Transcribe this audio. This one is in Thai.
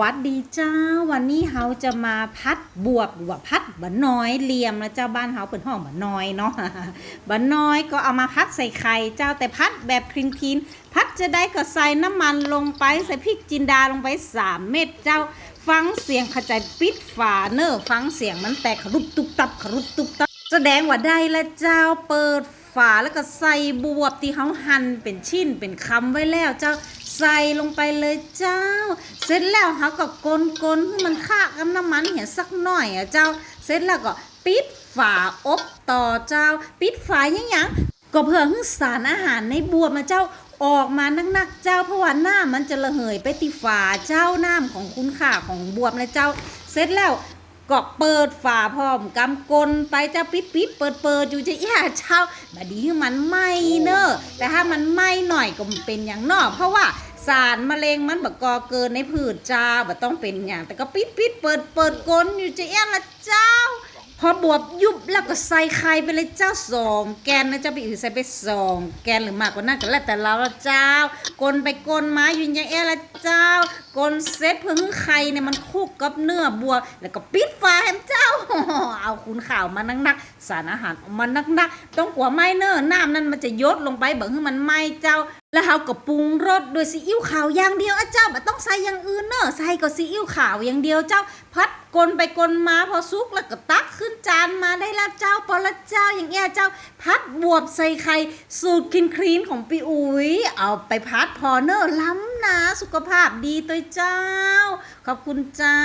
วัดดีเจ้าวันนี้เฮาจะมาพัดบวบหรือว่าพัดบะน้อยเลียมแล้วเจ้าบ้านเฮาเปิดห้องบะน้อยเนาะบะน้อยก็เอามาพัดใส่ไข่เจ้าแต่พัดแบบคลีนคลีนพัดจะได้ก็ใส่น้ำมันลงไปใส่พริกจินดาลงไป3เม็ดเจ้าฟังเสียงขจายปิดฝาเนอฟังเสียงมันแตกขรุบตุบตับขรุบตุบตับแสดงว่าได้แล้วเจ้าเปิดฝาแล้วก็ใส่บวบที่เขาหั่นเป็นชิ้นเป็นคำไว้แล้วเจ้า ใส่ลงไปเลยเจ้า เสร็จแล้วเขาก็กลนๆให้มันฆ่ากับน้ำมันเหี่ยสักหน่อยอะเจ้า เสร็จแล้วก็ปิดฝาอบต่อเจ้า ปิดฝายังยังก็เพื่อให้สารอาหารในบวบมาเจ้าออกมานักๆเจ้าเพราะว่าน้ำมันจะระเหยไปที่ฝาเจ้าน้ำของคุณค่าของบวบนะเจ้า เสร็จแล้วก็เปิดฝาพร้อมกำกลไปจะปิดปิดเปิดเปิดอยู่จะอย่าเช่าบดีมันไหมเนอะแต่ถ้ามันไหมหน่อยก็เป็นอย่างนอกเพราะว่า สารมะเร็งมันบกอเกินในผืดจ้าบ่ต้องเป็นอย่างแต่ก็ปิดปิดเปิดเปิดก้นอยู่จะแย่ละเจ้า พอบวบยุบแล้วก็ใส่ไข่ไปเลยเจ้าสองแกนนะเจ้าไปอื่นใส่ไปสองแกนหรือมากกว่านั้นก็แล้วแต่เราละเจ้าก้นไปก้นไมาอยู่อย่างแย่ละเจ้า กลเซ็ตพื่อให้ไข่เนี่ยมันคุกกับเนื้อบวบแล้วก็ปิดฝาให้มันเจ้า เอาคุณข่าวมานักๆสารอาหารมานักๆต้องกลัวไม้เนื้อน้ำนั้นมันจะยดลงไปเบิ่งให้มันไหม้เจ้า แล้วเขาก็ปรุงรสโดยซีอิ๊วขาวอย่างเดียวอะเจ้าไม่ต้องใส่อย่างอื่นเนอะใส่ก็ซีอิ๊วขาวอย่างเดียวเจ้า พัดกลนไปกลนมาพอสุกแล้วก็ตักขึ้นจานมาได้ละเจ้าพอละเจ้าอย่างเงี้ยเจ้า พัดบวบใส่ไข่สูตรคินครีนของปีอุ๋ยเอาไปพัดพอเนอะล้ำนะสุขภาพดีตัวเจ้า ขอบคุณเจ้า